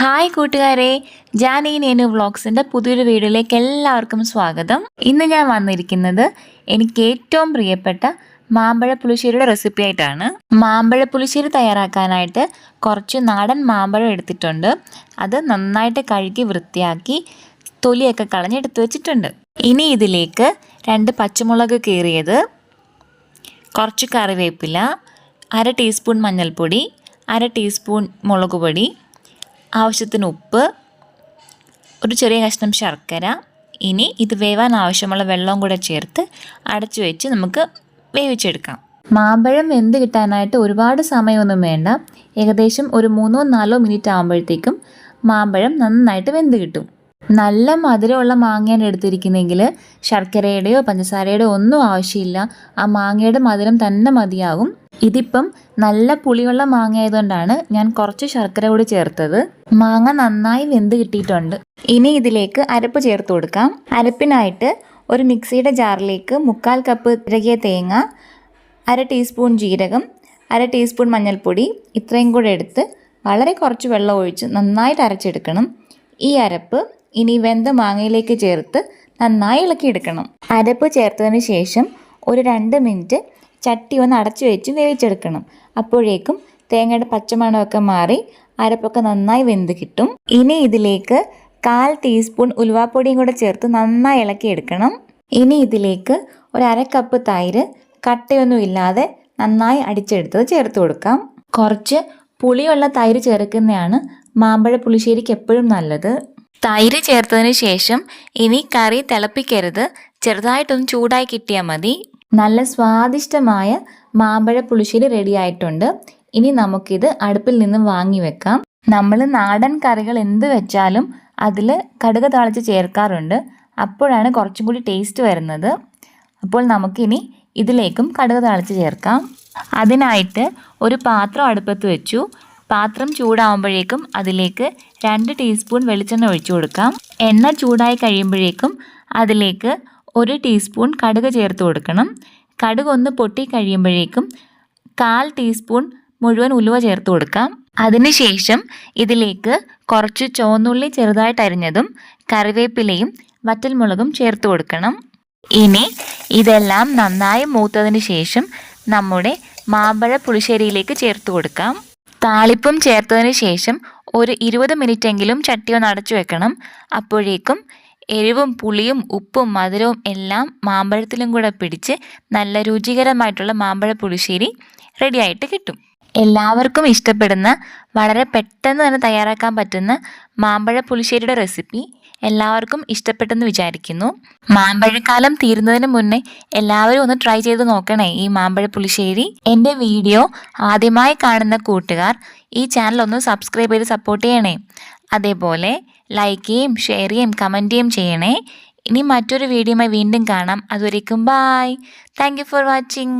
Hi കൂട്ടുകാരെ ജാനി നേനു വ്ളോഗ്സിന്റെ പുതിയൊരു വീഡിയോയിലേക്ക് എല്ലാവർക്കും സ്വാഗതം. ഇന്ന് ഞാൻ വന്നിരിക്കുന്നത് എനിക്ക് ഏറ്റവും പ്രിയപ്പെട്ട മാമ്പഴ പുളിശ്ശേരിയുടെ റെസിപ്പി ആയിട്ടാണ്. മാമ്പഴ പുളിശ്ശേരി തയ്യാറാക്കാനായിട്ട് കുറച്ച് നാടൻ മാമ്പഴം എടുത്തിട്ടുണ്ട്. അത് നന്നായിട്ട് കഴുകി വൃത്തിയാക്കി തൊലിയൊക്കെ കളഞ്ഞെടുത്ത് വെച്ചിട്ടുണ്ട്. ഇനി ഇതിലേക്ക് രണ്ട് പച്ചമുളക് കീറിയത് കുറച്ച് കറിവേപ്പില അര ടീസ്പൂൺ മഞ്ഞൾപ്പൊടി അര ടീസ്പൂൺ മുളക് പൊടി ആവശ്യത്തിന് ഉപ്പ് ഒരു ചെറിയ കഷ്ണം ശർക്കര ഇനി ഇത് വേവാൻ ആവശ്യമുള്ള വെള്ളവും കൂടെ ചേർത്ത് അടച്ചു വെച്ച് നമുക്ക് വേവിച്ചെടുക്കാം. മാമ്പഴം വെന്ത് കിട്ടാനായിട്ട് ഒരുപാട് സമയമൊന്നും വേണ്ട. ഏകദേശം ഒരു മൂന്നോ നാലോ മിനിറ്റ് ആകുമ്പോഴത്തേക്കും മാമ്പഴം നന്നായിട്ട് വെന്ത് കിട്ടും. നല്ല മധുരമുള്ള മാങ്ങയാണ് എടുത്തിരിക്കുന്നതെങ്കിൽ ശർക്കരയുടെയോ പഞ്ചസാരയുടെയോ ഒന്നും ആവശ്യമില്ല. ആ മാങ്ങയുടെ മധുരം തന്നെ മതിയാകും ഇതിപ്പം നല്ല പുളിയുള്ള മാങ്ങ ആയതുകൊണ്ടാണ് ഞാൻ കുറച്ച് ശർക്കര കൂടി ചേർത്തത്. മാങ്ങ നന്നായി വെന്ത് കിട്ടിയിട്ടുണ്ട്. ഇനി ഇതിലേക്ക് അരപ്പ് ചേർത്ത് കൊടുക്കാം. അരപ്പിനായിട്ട് ഒരു മിക്സിയുടെ ജാറിലേക്ക് മുക്കാൽ കപ്പ് തിരകിയ തേങ്ങ അര ടീസ്പൂൺ ജീരകം അര ടീസ്പൂൺ മഞ്ഞൾപ്പൊടി ഇത്രയും കൂടെ എടുത്ത് വളരെ കുറച്ച് വെള്ളം ഒഴിച്ച് നന്നായിട്ട് അരച്ചെടുക്കണം. ഈ അരപ്പ് ഇനി വെന്ത മാങ്ങയിലേക്ക് ചേർത്ത് നന്നായി ഇളക്കിയെടുക്കണം അരപ്പ് ചേർത്തതിന് ശേഷം ഒരു രണ്ട് മിനിറ്റ് ചട്ടി ഒന്ന് അടച്ചു വെച്ച് വേവിച്ചെടുക്കണം. അപ്പോഴേക്കും തേങ്ങയുടെ പച്ചമണമൊക്കെ മാറി അരപ്പൊക്കെ നന്നായി വെന്ത് കിട്ടും. ഇനി ഇതിലേക്ക് കാൽ ടീസ്പൂൺ ഉലുവാപ്പൊടിയും കൂടെ ചേർത്ത് നന്നായി ഇളക്കിയെടുക്കണം ഇനി ഇതിലേക്ക് ഒരു അര കപ്പ് തൈര് കട്ടയൊന്നും ഇല്ലാതെ നന്നായി അടിച്ചെടുത്തത് ചേർത്ത് കൊടുക്കാം. കുറച്ച് പുളിയുള്ള തൈര് ചേർക്കുന്നതാണ് മാമ്പഴ പുളിശ്ശേരിക്ക് എപ്പോഴും നല്ലത്. തൈര് ചേർത്തതിന് ശേഷം ഇനി കറി തിളപ്പിക്കരുത്. ചെറുതായിട്ടൊന്ന് ചൂടായി കിട്ടിയാൽ മതി. നല്ല സ്വാദിഷ്ടമായ മാമ്പഴ പുളിശ്ശേരി റെഡി ആയിട്ടുണ്ട്. ഇനി നമുക്കിത് അടുപ്പിൽ നിന്ന് വാങ്ങി വെക്കാം. നമ്മൾ നാടൻ കറികൾ എന്ത് വെച്ചാലും അതിൽ കടുക് തളച്ച് ചേർക്കാറുണ്ട്. അപ്പോഴാണ് കുറച്ചും കൂടി ടേസ്റ്റ് വരുന്നത്. അപ്പോൾ നമുക്കിനി ഇതിലേക്കും കടുക് തളച്ച് ചേർക്കാം. അതിനായിട്ട് ഒരു പാത്രം അടുപ്പത്ത് വെച്ചു. പാത്രം ചൂടാവുമ്പോഴേക്കും അതിലേക്ക് രണ്ട് ടീസ്പൂൺ വെളിച്ചെണ്ണ ഒഴിച്ചു കൊടുക്കാം. എണ്ണ ചൂടായി കഴിയുമ്പോഴേക്കും അതിലേക്ക് ഒരു ടീസ്പൂൺ കടുക് ചേർത്ത് കൊടുക്കണം. കടുക് ഒന്ന് പൊട്ടി കഴിയുമ്പോഴേക്കും കാൽ ടീസ്പൂൺ മുഴുവൻ ഉലുവ ചേർത്ത് കൊടുക്കാം. അതിനുശേഷം ഇതിലേക്ക് കുറച്ച് ചുവന്നുള്ളി ചെറുതായിട്ട് അരിഞ്ഞതും കറിവേപ്പിലയും വറ്റൽമുളകും ചേർത്ത് കൊടുക്കണം. ഇനി ഇതെല്ലാം നന്നായി മൂത്തതിന് ശേഷം നമ്മുടെ മാമ്പഴ പുളിശ്ശേരിയിലേക്ക് ചേർത്ത് കൊടുക്കാം. താളിപ്പും ചേർത്തതിന് ശേഷം ഒരു ഇരുപത് മിനിറ്റെങ്കിലും ചട്ടി ഒന്ന് അടച്ചു വെക്കണം. അപ്പോഴേക്കും എരിവും പുളിയും ഉപ്പും മധുരവും എല്ലാം മാമ്പഴത്തിലും കൂടെ പിടിച്ച് നല്ല രുചികരമായിട്ടുള്ള മാമ്പഴ പുളിശ്ശേരി റെഡിയായിട്ട് കിട്ടും. എല്ലാവർക്കും ഇഷ്ടപ്പെടുന്ന വളരെ പെട്ടെന്ന് തന്നെ തയ്യാറാക്കാൻ പറ്റുന്ന മാമ്പഴ പുളിശ്ശേരിയുടെ റെസിപ്പി എല്ലാവർക്കും ഇഷ്ടപ്പെട്ടെന്ന് വിചാരിക്കുന്നു. മാമ്പഴക്കാലം തീരുന്നതിന് മുന്നേ എല്ലാവരും ഒന്ന് ട്രൈ ചെയ്ത് നോക്കണേ ഈ മാമ്പഴ പുളിശ്ശേരി. എന്റെ വീഡിയോ ആദ്യമായി കാണുന്ന കൂട്ടുകാർ ഈ ചാനൽ ഒന്ന് സബ്സ്ക്രൈബ് ചെയ്ത് സപ്പോർട്ട് ചെയ്യണേ. അതേപോലെ ലൈക്ക് ചെയ്യും ഷെയർ ചെയ്യും കമന്റ് ചെയ്യും ചെയ്യണേ. ഇനി മറ്റൊരു വീഡിയോയുമായി വീണ്ടും കാണാം. അതുവരേക്കും ബായ് താങ്ക് ഫോർ വാച്ചിങ്